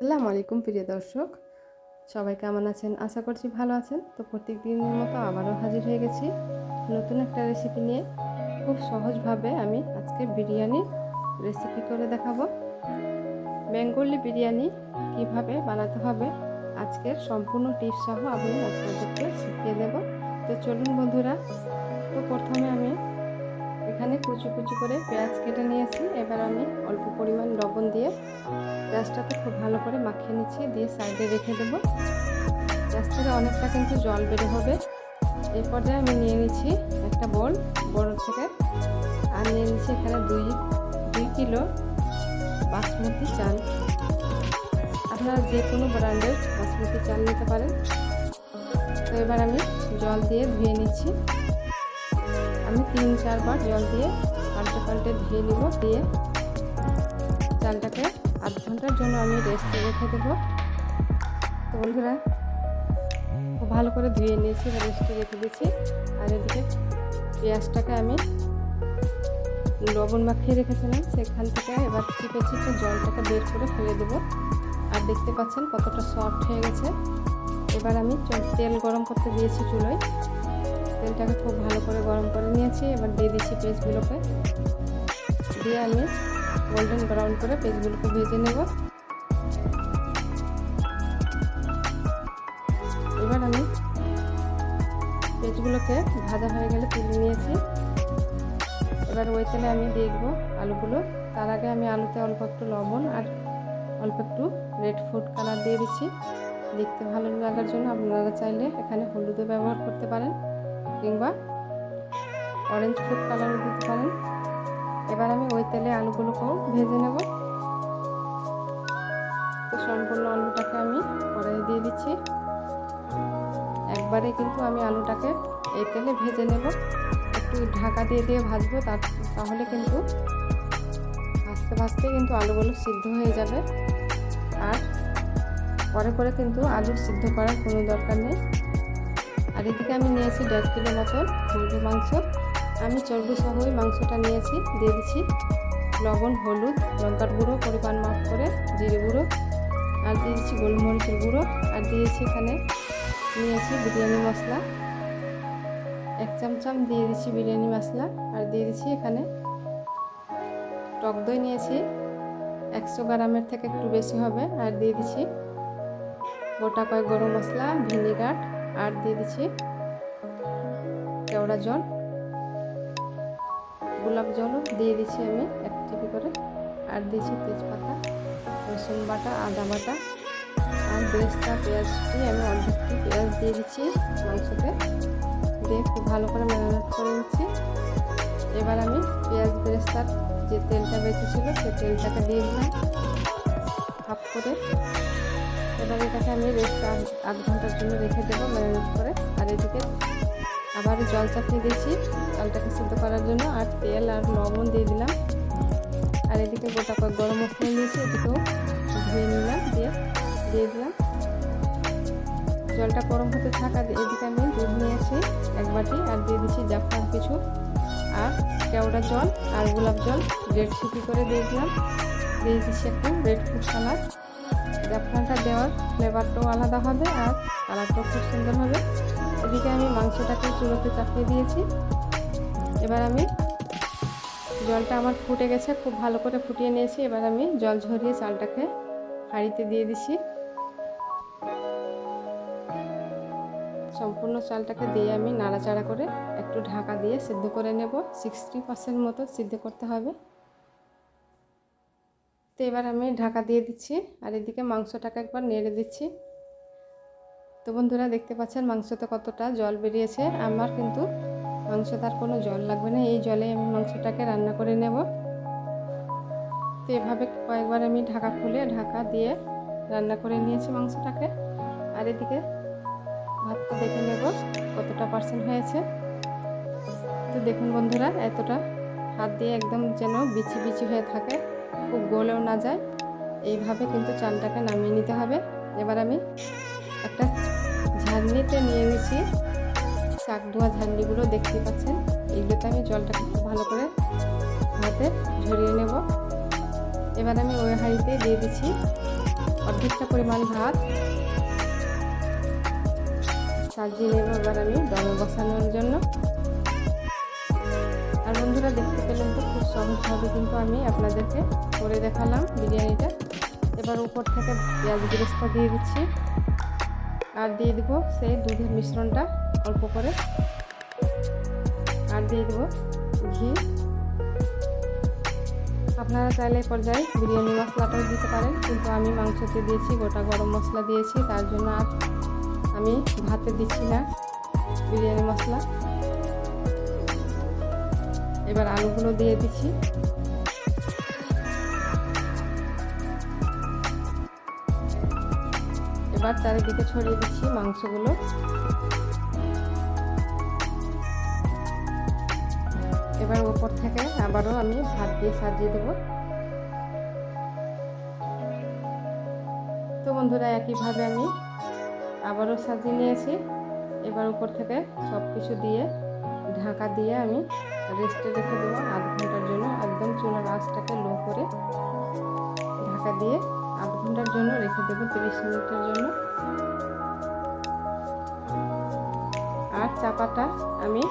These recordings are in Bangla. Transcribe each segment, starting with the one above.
আসসালামু আলাইকুম, প্রিয় দর্শক। সবাই কেমন আছেন? আশা করছি ভালো আছেন। তো প্রত্যেক দিনের মতো আবারও হাজির হয়ে গেছি নতুন একটা রেসিপি নিয়ে। খুব সহজভাবে আমি আজকে বিরিয়ানি রেসিপি করে দেখাবো। বেঙ্গলি বিরিয়ানি কীভাবে বানাতে হবে, আজকের সম্পূর্ণ টিপস সহ আমি আপনাদেরকে শিখিয়ে দেব। তো চলুন বন্ধুরা, তো প্রথমে আমি এখানে কুচি কুচি করে পেঁয়াজ কেটে নিয়েছি। এবার আমি অল্প পরিমাণ লবণ দিয়ে পেঁয়াজটাকে খুব ভালো করে মাখিয়ে নিচ্ছি, দিয়ে সাইডে রেখে দেবো। পেঁয়াজ থেকে অনেকটা কিন্তু জল বের হবে। এই পর্যায়ে আমি নিয়ে নিচ্ছি একটা বোল বড় থেকে আর নিয়ে নিচ্ছি এখানে দুই দুই কিলো বাসমতি চাল। আপনারা যে কোনো ব্র্যান্ডের বাসমতি চাল নিতে পারেন। তো এবার আমি জল দিয়ে ধুয়ে নিচ্ছি। আমি তিন চারবার জল দিয়ে পাল্টে পাল্টে ধুয়ে নিব, দিয়ে চালটাকে আধ ঘণ্টার জন্য আমি রেস্টে রেখে দেবো। তো বন্ধুরা ভালো করে ধুয়ে নিয়েছি বা রেস্টে রেখে দিয়েছি। আর এদিকে পেঁয়াজটাকে আমি লবণ মাখিয়ে রেখেছিলাম, সেখান থেকে এবার চিপে চিপে জলটাকে বের করে ফেলে দেবো। আর দেখতে পাচ্ছেন কতটা সফট হয়ে গেছে। এবার আমি তেল গরম করতে দিয়েছি চুলোয়। তেলটাকে খুব ভালো করে গরম করে নিয়েছি। এবার দিয়ে দিচ্ছি পেস্টগুলোকে দিয়ে আমি গোল্ডেন ব্রাউন করে পেঁয়াজগুলোকে ভেজে নেব। এবার আমি পেঁয়াজগুলোকে ভাজা হয়ে গেলে তুলে নিয়েছি। এবার ওই তেলে আমি দিয়ে দেবো আলুগুলো। তার আগে আমি আলুতে অল্প একটু লবণ আর অল্প একটু রেড ফুড কালার দিয়ে দিচ্ছি। দেখতে ভালো লাগার জন্য আপনারা চাইলে এখানে হলুদও ব্যবহার করতে পারেন। কিংবা অরেঞ্জ ফুড কালারও দিতে পারেন। এবার আমি ওই তেলে আলুগুলোকেও ভেজে নেব। তো সম্পূর্ণ আলুটাকে আমি কড়াই দিয়ে দিচ্ছি। একবারে কিন্তু আমি আলুটাকে এই তেলে ভেজে নেব। একটু ঢাকা দিয়ে দিয়ে ভাজবো, তার তাহলে কিন্তু ভাজতে ভাজতে কিন্তু আলুগুলো সিদ্ধ হয়ে যাবে। আর পরে পরে কিন্তু আলু সিদ্ধ করার কোনো দরকার নেই। আর এদিকে আমি নিয়েছি দেড় কিলো মতন মুরগি মাংস। আমি চর্বি সহই মাংসটা নিয়েছি, দিয়ে দিচ্ছি লবণ, হলুদ, লঙ্কার গুঁড়ো, পরিমাণ মাপ করে জিরে গুঁড়ো, আর দিয়ে দিচ্ছি গোলমরিচের গুঁড়ো, আর দিয়েছি এখানে নিয়েছি বিরিয়ানি মশলা। এক চামচাম দিয়ে দিচ্ছি বিরিয়ানি মশলা, আর দিয়ে দিচ্ছি এখানে টক দই নিয়েছি। একশো গ্রামের থেকে একটু বেশি হবে, আর দিয়ে দিচ্ছি গোটা কয়েক গরম মশলা, ভিনিগার আর দিয়ে দিচ্ছি কেওড়া জল, গোলাপ জলও দিয়ে দিচ্ছি আমি এক টিপি করে। আর দিয়েছি তেজপাতা, রসুন বাটা, আদা বাটা আর বেরেস্তা পেঁয়াজটি আমি অর্ধেকটি পেঁয়াজ দিয়ে দিচ্ছি মাংসতে। দিয়ে খুব ভালো করে ম্যারিনেট করে নিচ্ছি। এবার আমি পেঁয়াজ বেরেস্তার যে তেলটা বেঁচেছিল সেই তেলটাকে দিয়ে দিলাম হাফ করে। এবার এটাকে আমি রেস্ট আধ ঘণ্টার জন্য রেখে দেবো ম্যারিনেট করে। আর এদিকে আবার জল চাপিয়ে দিয়েছি চালটাকে সিদ্ধ করার জন্য আর তেল আর লবণ দিয়ে দিলাম। আর এদিকে গোটা কয়েক গরম মশলা নিয়েছি, এদিকেও ধুয়ে নিলাম দিয়ে দিয়ে দিলাম। জলটা গরম হতে থাকা এদিকে আমি দুধ নিয়েছি এক বাটি, আর দিয়ে দিচ্ছি জাফরান কিছু। আর কেওড়া জল আর গোলাপ জল রেড সিপি করে দিয়ে দিলাম। দিয়ে দিচ্ছি একটু রেড ফুড কালার জাফরানটা দেওয়ার ফ্লেভারটাও আলাদা হবে আর কালারটাও খুব সুন্দর হবে। এদিকে আমি মাংসটাকে চুলোতে চাপিয়ে দিয়েছি। এবার আমি জলটা আমার ফুটে গেছে, খুব ভালো করে ফুটিয়ে নিয়েছি। এবার আমি জল ঝরিয়ে চালটাকে হাঁড়িতে দিয়ে দিছি। সম্পূর্ণ চালটাকে দিয়ে আমি নাড়াচাড়া করে একটু ঢাকা দিয়ে সিদ্ধ করে নেব। সিক্সটি পার্সেন্ট মতো সিদ্ধ করতে হবে। তো এবার আমি ঢাকা দিয়ে দিচ্ছি আর এদিকে মাংসটাকে একবার নেড়ে দিচ্ছি। তো বন্ধুরা দেখতে পাচ্ছেন মাংসতে কতটা জল বেরিয়েছে। আমার কিন্তু মাংস তার কোনো জল লাগবে না। এই জলে আমি মাংসটাকে রান্না করে নেব। তো এভাবে কয়েকবার আমি ঢাকা খুলে ঢাকা দিয়ে রান্না করে নিয়েছি মাংসটাকে। আর এদিকে ভাতটা দেখে নেব কতটা পার্সেন্ট হয়েছে। তো দেখুন বন্ধুরা, এতটা হাত দিয়ে একদম যেন বিচি বিচি হয়ে থাকে। খুব গলেও না যায়। এইভাবে কিন্তু চালটাকে নামিয়ে নিতে হবে। এবার আমি একটা ঝাড়নিতে নিয়ে নিয়েছি। শাক ধোয়া ঝান্ডিগুলো দেখতে পাচ্ছেন। এইগুলোতে আমি জলটাকে খুব ভালো করে হাতে ঝরিয়ে নেব। এবার আমি ওই হাঁড়িতে দিয়ে দিচ্ছি অর্ধেকটা পরিমাণ ভাত। সাজিয়ে নেব এবার আমি দমে বসানোর জন্য বন্ধুরা দেখতে পেলেন তো, খুব সহজভাবে কিন্তু আমি আপনাদেরকে করে দেখালাম বিরিয়ানিটা। এবার উপর থেকে পেঁয়াজ বেরেস্তা দিয়ে দিচ্ছি। আর দিয়ে দেবো সেই দুধের মিশ্রণটা অল্প করে। আর দিয়ে দেবো ঘি। আপনারা চাইলে পর্যায়ে বিরিয়ানি মশলাটাও দিতে পারেন, কিন্তু আমি মাংসতে দিয়েছি, গোটা গরম মশলা দিয়েছি, তার জন্য আর আমি ভাতে দিচ্ছি না বিরিয়ানি মশলা। এবার আলুগুলো দিয়ে দিচ্ছি। এবার চারিদিকে ছড়িয়ে দিচ্ছি মাংসগুলো। এবার ওপর থেকে আবারও আমি ভাত দিয়ে সাজিয়ে দেব। তো বন্ধুরা, একইভাবে আমি আবারও সাজিয়ে নিয়েছি। এবার উপর থেকে সব কিছু দিয়ে ঢাকা দিয়ে আমি রেস্টে রেখে দেবো। আধ ঘণ্টার জন্য একদম চুলার আঁচটাকে লো করে ঢাকা দিয়ে আধ ঘণ্টার জন্য রেখে দেবো তিরিশ মিনিটের জন্য। আর চাপাটা আমি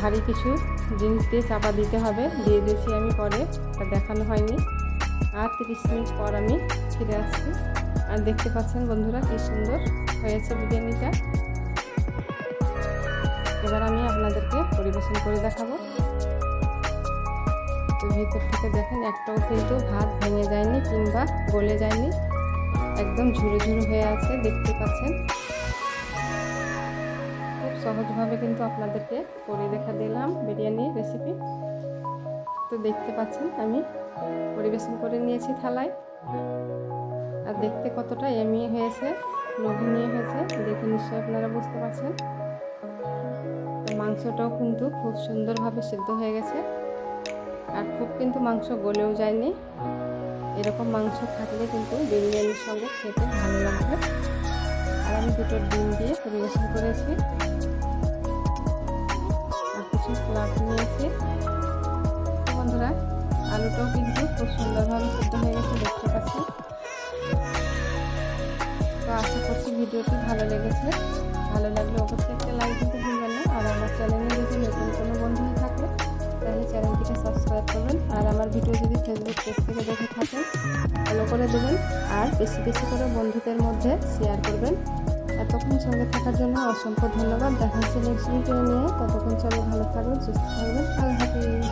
ভারী কিছু জিনিস দিয়ে চাপা দিতে হবে। দিয়ে দিয়েছি আমি পরে তা দেখানো হয়নি। আর তিরিশ মিনিট পর আমি ফিরে আসছি। আর দেখতে পাচ্ছেন বন্ধুরা কি সুন্দর হয়েছে বিরিয়ানিটা। এবার আমি আপনাদেরকে পরিবেশন করে দেখাবো। তো ভিতর থেকে দেখেন, একটাও কিন্তু ভাত ভেঙে যায়নি কিংবা গলে যায়নি। একদম ঝুরো ঝুরো হয়ে আছে, দেখতে পাচ্ছেন। খুব সহজভাবে কিন্তু আপনাদেরকে করে দেখা দিলাম বিরিয়ানি রেসিপি তো দেখতে পাচ্ছেন, আমি পরিবেশন করে নিয়েছি থালায়। আর দেখতে কতটা এমি হয়েছে, লোভনীয় হয়েছে, দেখে নিশ্চয়ই আপনারা বুঝতে পারছেন। মাংসটাও কিন্তু খুব সুন্দরভাবে সিদ্ধ হয়ে গেছে। আর খুব কিন্তু মাংস গলেও যায়নি। এরকম মাংস থাকলে কিন্তু বিরিয়ানির সঙ্গে খেতে ভালো লাগবে। আর আমি দুটো ডিম দিয়ে পরিবেশন করেছি। আর কিছু স্লাদ নিয়েছি। বন্ধুরা, আলুটাও কিন্তু খুব সুন্দরভাবে সিদ্ধ হয়ে গেছে, দেখতে পাচ্ছি। তো আশা করছি ভিডিওটি ভালো লেগেছে। ভালো লাগলে অবশ্যই একটা লাইক দিতে আর আমার চ্যানেলে যদি নতুন কোনো বন্ধু হয়ে থাকে, তাহলে চ্যানেলটিকে সাবস্ক্রাইব করবেন। আর আমার ভিডিও যদি ফেসবুক পেজ থেকে দেখে থাকেন ফলো করে দেবেন। আর বেশি বেশি করে বন্ধুদের মধ্যে শেয়ার করবেন। এতক্ষণ সঙ্গে থাকার জন্য অসংখ্য ধন্যবাদ। দেখা হচ্ছে নেক্সট ভিডিও নিয়ে। ততক্ষণ সবাই ভালো থাকবেন, সুস্থ থাকবেন। আল্লাহ হাফিজ।